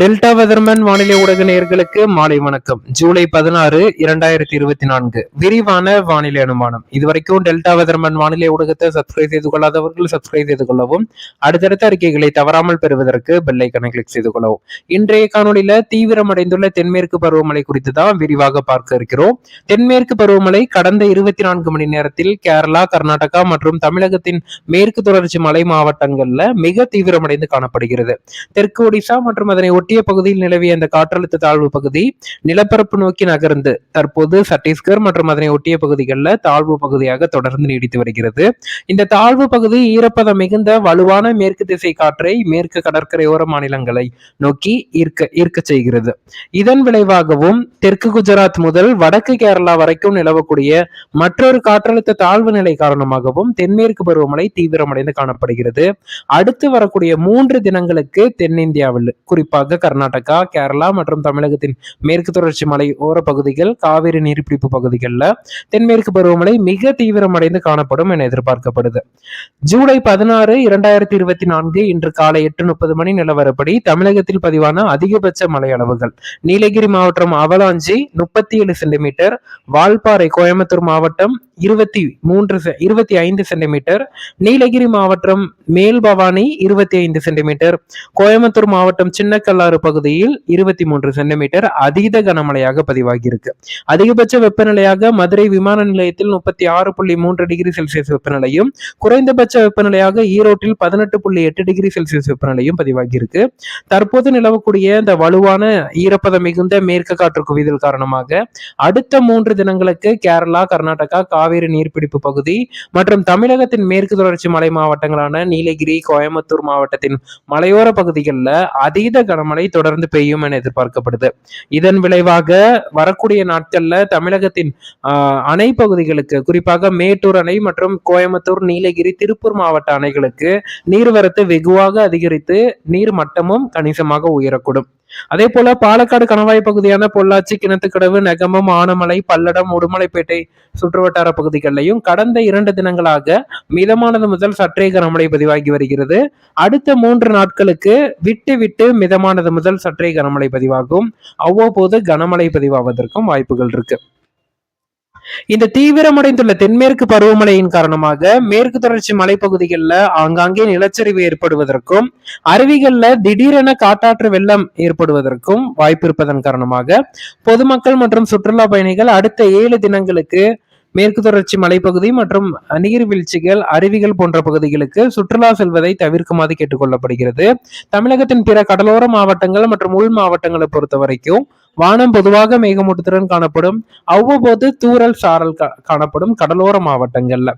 Delta weatherman வானிலை ஊடக நேர்களுக்கு மாலை வணக்கம். ஜூலை பதினாறு இரண்டாயிரத்தி இருபத்தி நான்கு. விரிவான வானிலை அனுமானம். இதுவரைக்கும் டெல்டா வெதர்மேன் வானிலை ஊடகத்தை சப்ஸ்கிரைப் செய்து கொள்ளாதவர்கள் சப்ஸ்கிரைப் செய்து கொள்ளவும் அடுத்தடுத்த அறிக்கைகளை தவறாமல் பெறுவதற்கு பெல்லைக்கனை கிளிக் செய்து கொள்ளவும். இன்றைய காணொலியில தீவிரமடைந்துள்ள தென்மேற்கு பருவமழை குறித்து தான் விரிவாக பார்க்க இருக்கிறோம். தென்மேற்கு பருவமழை கடந்த இருபத்தி நான்கு மணி நேரத்தில் கேரளா கர்நாடகா மற்றும் தமிழகத்தின் மேற்கு தொடர்ச்சி மலை மாவட்டங்கள்ல மிக தீவிரமடைந்து காணப்படுகிறது. தெற்கு ஒடிசா மற்றும் அதனை ஒட்டிய பகுதியில் நிலவிய இந்த காற்றழுத்த தாழ்வு பகுதி நிலப்பரப்பு நோக்கி நகர்ந்து தற்போது சத்தீஸ்கர் மற்றும் அதனை ஒட்டிய பகுதிகளில் தாழ்வு பகுதியாக தொடர்ந்து நீடித்து வருகிறது. இந்த தாழ்வு பகுதி ஈரப்பதம் மிகுந்த வலுவான மேற்கு திசை காற்றை மேற்கு கடற்கரையோர மாநிலங்களை நோக்கி ஈர்க்க ஈர்க்க செய்கிறது. இதன் விளைவாகவும் தெற்கு குஜராத் முதல் வடக்கு கேரளா வரைக்கும் நிலவக்கூடிய மற்றொரு காற்றழுத்த தாழ்வு நிலை காரணமாகவும் தென்மேற்கு பருவமழை தீவிரமடைந்து காணப்படுகிறது. அடுத்து வரக்கூடிய மூன்று தினங்களுக்கு தென்னிந்தியாவில் குறிப்பாக தமிழக கர்நாடகா கேரளா மற்றும் தமிழகத்தின் மேற்கு தொடர்ச்சி மலை ஓர பகுதிகள் காவிரி நீர்பிடிப்பு பகுதிகளில் தென்மேற்கு பருவமழை மிக தீவிரமடைந்து காணப்படும் என எதிர்பார்க்கப்படுது. ஜூலை பதினாறு இரண்டாயிரத்தி இருபத்தி நான்கு இன்று காலை எட்டு முப்பது மணி நிலவரப்படி தமிழகத்தில் பதிவான அதிகபட்ச மழை அளவுகள் நீலகிரி மாவட்டம் அவலாஞ்சி முப்பத்தி ஏழு சென்டிமீட்டர் வால்பாறை கோயம்புத்தூர் மாவட்டம் இருபத்தி மூன்று இருபத்தி ஐந்து சென்டிமீட்டர். நீலகிரி மாவட்டம் மேல் பவானி இருபத்தி ஐந்து சென்டிமீட்டர். கோயம்புத்தூர் மாவட்டம் சின்னக்கல்லாறு பகுதியில் இருபத்தி மூன்று சென்டிமீட்டர். அதீத கனமழையாக பதிவாகியிருக்கு. அதிகபட்ச வெப்பநிலையாக மதுரை விமான நிலையத்தில் முப்பத்தி ஆறு புள்ளி மூன்று டிகிரி செல்சியஸ் வெப்பநிலையும் குறைந்தபட்ச வெப்பநிலையாக ஈரோட்டில் பதினெட்டு புள்ளி எட்டு டிகிரி செல்சியஸ் வெப்பநிலையும் பதிவாகியிருக்கு. தற்போது நிலவக்கூடிய இந்த வலுவான ஈரப்பதம் மிகுந்த மேற்கு காற்று குவிதல் காரணமாக அடுத்த மூன்று தினங்களுக்கு கேரளா கர்நாடகா காவிரி நீர்பிடிப்பு பகுதி மற்றும் தமிழகத்தின் மேற்கு தொடர்ச்சி மலை மாவட்டங்களான நீலகிரி கோயம்புத்தூர் மாவட்டத்தின் மலையோர பகுதிகளில் அதீத கனமழை தொடர்ந்து பெய்யும் என எதிர்பார்க்கப்படுது. இதன் விளைவாக வரக்கூடிய நாட்கள்ல தமிழகத்தின் அணை பகுதிகளுக்கு குறிப்பாக மேட்டூர் அணை மற்றும் கோயம்புத்தூர் நீலகிரி திருப்பூர் மாவட்ட அணைகளுக்கு நீர்வரத்து வெகுவாக அதிகரித்து நீர் மட்டமும் கணிசமாக உயரக்கூடும். அதே போல பாலக்காடு கணவாய் பகுதியான பொள்ளாச்சி கிணத்துக்கடவு நெகமம் ஆனமலை பல்லடம் உடுமலைப்பேட்டை சுற்றுவட்டார பகுதிகளிலையும் கடந்த இரண்டு தினங்களாக மிதமானது முதல் சற்றே கனமழை பதிவாகி வருகிறது. அடுத்த மூன்று நாட்களுக்கு விட்டு விட்டு மிதமானது முதல் சற்றே கனமழை பதிவாகும். அவ்வப்போது கனமழை பதிவாவதற்கும் வாய்ப்புகள் இருக்கு. இந்த தீவிரமடைந்துள்ள தென்மேற்கு பருவமழையின் காரணமாக மேற்கு தொடர்ச்சி மலைப்பகுதிகளில் ஆங்காங்கே நிலச்சரிவு ஏற்படுவதற்கும் அருவிகளில் திடீரென காட்டாற்று வெள்ளம் ஏற்படுவதற்கும் வாய்ப்பு இருப்பதன் காரணமாக பொதுமக்கள் மற்றும் சுற்றுலா பயணிகள் அடுத்த ஏழு தினங்களுக்கு மேற்கு தொடர்ச்சி மலைப்பகுதி மற்றும் நீர்வீழ்ச்சிகள் அருவிகள் போன்ற பகுதிகளுக்கு சுற்றுலா செல்வதை தவிர்க்குமாறு கேட்டுக்கொள்ளப்படுகிறது. தமிழகத்தின் பிற கடலோர மாவட்டங்கள் மற்றும் உள் மாவட்டங்களை பொறுத்த வரைக்கும் வானம் பொதுவாக மேகமூட்டத்துடன் காணப்படும். அவ்வப்போது தூரல் சாரல் காணப்படும் கடலோர மாவட்டங்கள்ல.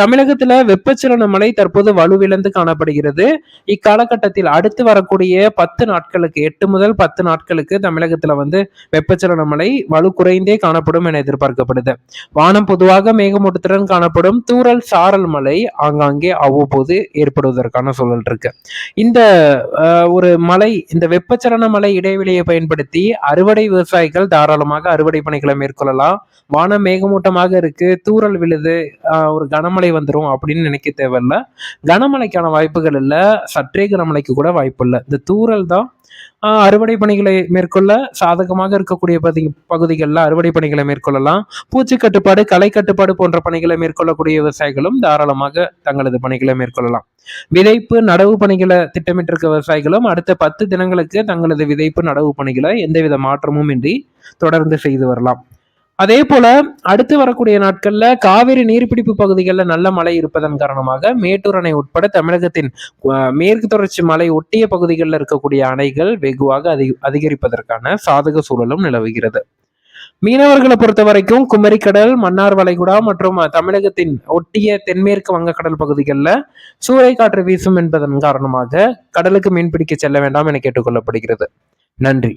தமிழகத்துல வெப்பச்சலன மழை தற்போது வலுவிழந்து காணப்படுகிறது. இக்காலகட்டத்தில் அடுத்து வரக்கூடிய பத்து நாட்களுக்கு எட்டு முதல் பத்து நாட்களுக்கு தமிழகத்துல வந்து வெப்பச்சலன மழை வலு குறைந்தே காணப்படும் என எதிர்பார்க்கப்படுது. வானம் பொதுவாக மேகமூட்டத்துடன் காணப்படும். தூரல் சாரல் மழை ஆங்காங்கே அவ்வப்போது ஏற்படுவதற்கான சூழல் இருக்கு. இந்த ஒரு மலை இந்த வெப்பச்சலன மலை இடைவெளியை பயன்படுத்தி அறுவடை அறுவடை விவசாயிகள் தாராளமாக அறுவடை பணிகளை மேற்கொள்ளலாம். வானம் மேகமூட்டமாக இருக்கு. தூரல் விழுது ஒரு கனமழை வந்துடும் அப்படின்னு நினைக்க தேவையில்ல. கனமழைக்கான வாய்ப்புகள் இல்லை. சற்றே கனமழைக்கு கூட வாய்ப்பு இல்லை. இந்த தூரல் தான் அறுவடை பணிகளை மேற்கொள்ள சாதகமாக இருக்கக்கூடிய பகுதி பகுதிகளில் அறுவடை பணிகளை மேற்கொள்ளலாம். பூச்சி கட்டுப்பாடு களை கட்டுப்பாடு போன்ற பணிகளை மேற்கொள்ளக்கூடிய விவசாயிகளும் தாராளமாக தங்களது பணிகளை மேற்கொள்ளலாம். விதைப்பு நடவு பணிகளை திட்டமிட்டிருக்க விவசாயிகளும் அடுத்த பத்து தினங்களுக்கு தங்களது விதைப்பு நடவு பணிகளை எந்தவித மாற்றமும் இன்றி தொடர்ந்து செய்து வரலாம். அதே போல அடுத்து வரக்கூடிய நாட்கள்ல காவிரி நீர்பிடிப்பு பகுதிகளில் நல்ல மழை இருப்பதன் காரணமாக மேட்டூர் அணை உட்பட தமிழகத்தின் மேற்கு தொடர்ச்சி மலை ஒட்டிய பகுதிகளில் இருக்கக்கூடிய அணைகள் வெகுவாக அதிக அதிகரிப்பதற்கான சாதக சூழலும் நிலவுகிறது. மீனவர்களை பொறுத்த வரைக்கும் குமரிக்கடல் மன்னார் வளைகுடா மற்றும் தமிழகத்தின் ஒட்டிய தென்மேற்கு வங்கக்கடல் பகுதிகளில் சூறைக்காற்று வீசும் என்பதன் காரணமாக கடலுக்கு மீன்பிடிக்க செல்ல வேண்டாம் என கேட்டுக்கொள்ளப்படுகிறது. நன்றி.